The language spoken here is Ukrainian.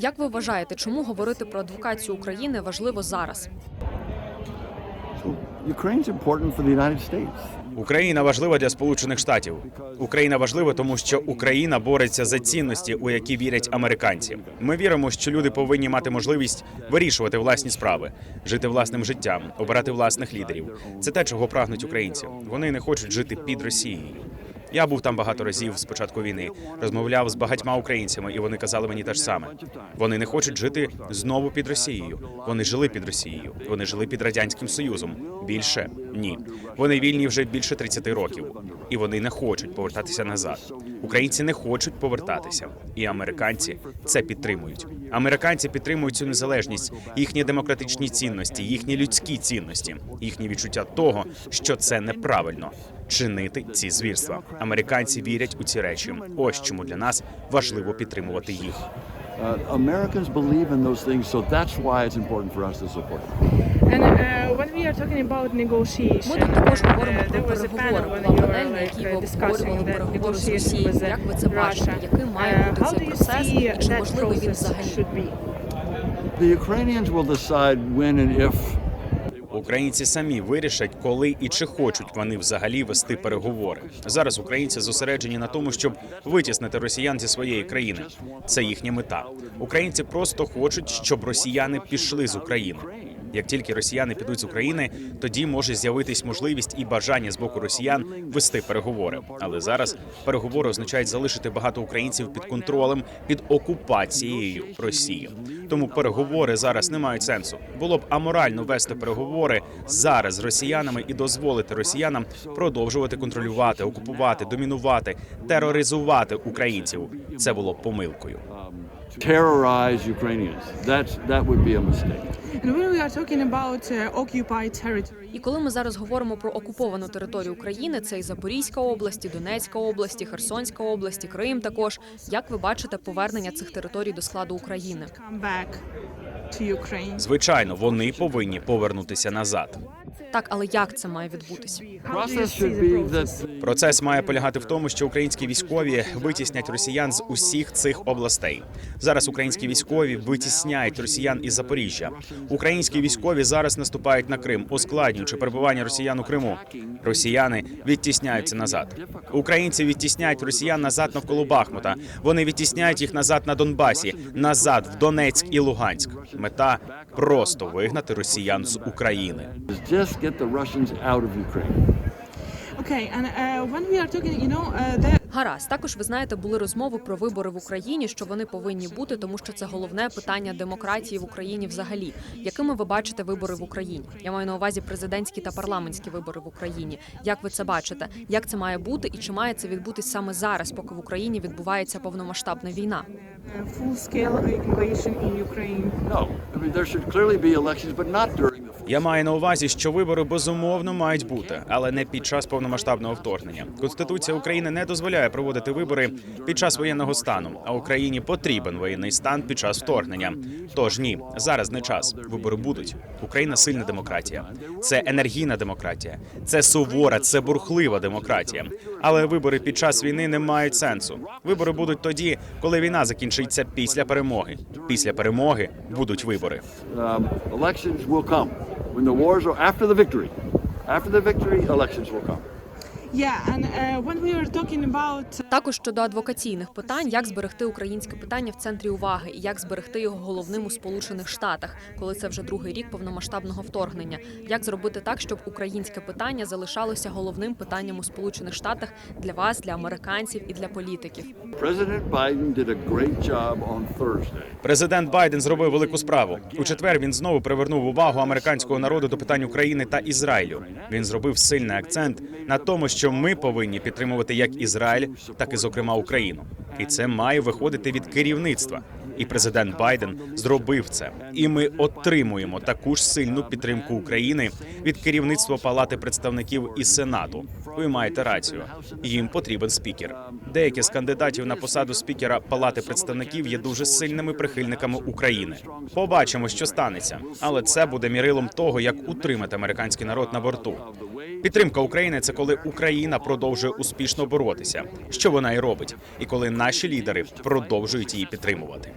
Як ви вважаєте, чому говорити про адвокацію України важливо зараз? Україна важлива для Сполучених Штатів. Україна важлива, тому що Україна бореться за цінності, у які вірять американці. Ми віримо, що люди повинні мати можливість вирішувати власні справи, жити власним життям, обирати власних лідерів. Це те, чого прагнуть українці. Вони не хочуть жити під Росією. Я був там багато разів з початку війни, розмовляв з багатьма українцями, і вони казали мені те ж саме. Вони не хочуть жити знову під Росією. Вони жили під Росією. Вони жили під радянським союзом. Більше ні. Вони вільні вже більше 30 років, і вони не хочуть повертатися назад. Українці не хочуть повертатися, і американці це підтримують. Американці підтримують цю незалежність, їхні демократичні цінності, їхні людські цінності, їхні відчуття того, що це неправильно чинити ці звірства. Американці вірять у ці речі. Ось чому для нас важливо підтримувати їх. Uh, Americans believe in those things, so that's why it's important for us to support them. And uh, when we are talking about negotiation, Ми тут також uh, говоримо there про was a переговори. panel when Була you панель, на were якій ви uh, discussing обговорювали the переговори з negotiations Росією. with Як ви це Russia. бачите? Яким має Uh, бути how цей do you процес see і чи можливий він взагалі? The Ukrainians will decide when and if Українці самі вирішать, коли і чи хочуть вони взагалі вести переговори. Зараз українці зосереджені на тому, щоб витіснити росіян зі своєї країни. Це їхня мета. Українці просто хочуть, щоб росіяни пішли з України. Як тільки росіяни підуть з України, тоді може з'явитись можливість і бажання з боку росіян вести переговори. Але зараз переговори означають залишити багато українців під контролем під окупацією Росії. Тому переговори зараз не мають сенсу. Було б аморально вести переговори зараз з росіянами і дозволити росіянам продовжувати контролювати, окупувати, домінувати, тероризувати українців. Це було помилкою. Terrorize Ukrainians. That's that would be a mistake. And when we are talking about uh, occupied territory, І коли ми зараз говоримо про окуповану територію України, це і Запорізька область, і Донецька область, і Херсонська область, і Крим також. Як ви бачите повернення цих територій до складу України? Звичайно, вони повинні повернутися назад. Так, але як це має відбутися? Процес має полягати в тому, що українські військові витіснять росіян з усіх цих областей. Зараз українські військові витісняють росіян із Запоріжжя. Українські військові зараз наступають на Крим, ускладнюючи перебування росіян у Криму. Росіяни відтісняються назад. Українці відтісняють росіян назад навколо Бахмута. Вони відтісняють їх назад на Донбасі, назад в Донецьк і Луганськ. Мета просто вигнати росіян з України. Get the Russians out of Ukraine. Okay, and uh, when we are talking, you know, uh, there, Гаразд, також ви знаєте, були розмови про вибори в Україні, що вони повинні бути, тому що це головне питання демократії в Україні взагалі. Якими ви бачите вибори в Україні? Я маю на увазі президентські та парламентські вибори в Україні. Як ви це бачите? Як це має бути, і чи має це відбутись саме зараз, поки в Україні відбувається повномасштабна війна? full-scale invasion in Ukraine. No, I mean there should clearly be elections, but not during the. Я маю на увазі, що вибори безумовно мають бути, але не під час повномасштабного вторгнення. Конституція України не дозволяє проводити вибори під час воєнного стану. А Україні потрібен воєнний стан під час вторгнення. Тож ні, зараз не час. Вибори будуть. Україна сильна демократія. Це енергійна демократія, це сувора, це бурхлива демократія. Але вибори під час війни не мають сенсу. Вибори будуть тоді, коли війна закінчиться після перемоги. Після перемоги будуть вибори. Um, elections will come when the wars are after the victory. After the victory, elections will come. Також щодо адвокаційних питань, як зберегти українське питання в центрі уваги, і як зберегти його головним у Сполучених Штатах, коли це вже другий рік повномасштабного вторгнення. Як зробити так, щоб українське питання залишалося головним питанням у Сполучених Штатах для вас, для американців і для політиків? President Biden did a great job on Thursday. Президент Байден зробив велику справу. У четвер він знову привернув увагу американського народу до питань України та Ізраїлю. Він зробив сильний акцент на тому, що ми повинні підтримувати як Ізраїль, так і зокрема Україну. І це має виходити від керівництва. І президент Байден зробив це. І ми отримуємо таку ж сильну підтримку України від керівництва Палати представників і Сенату. Ви маєте рацію. Їм потрібен спікер. Деякі з кандидатів на посаду спікера Палати представників є дуже сильними прихильниками України. Побачимо, що станеться, але це буде мірилом того, як утримати американський народ на борту. Підтримка України це коли Україна продовжує успішно боротися, що вона і робить, і коли наші лідери продовжують її підтримувати.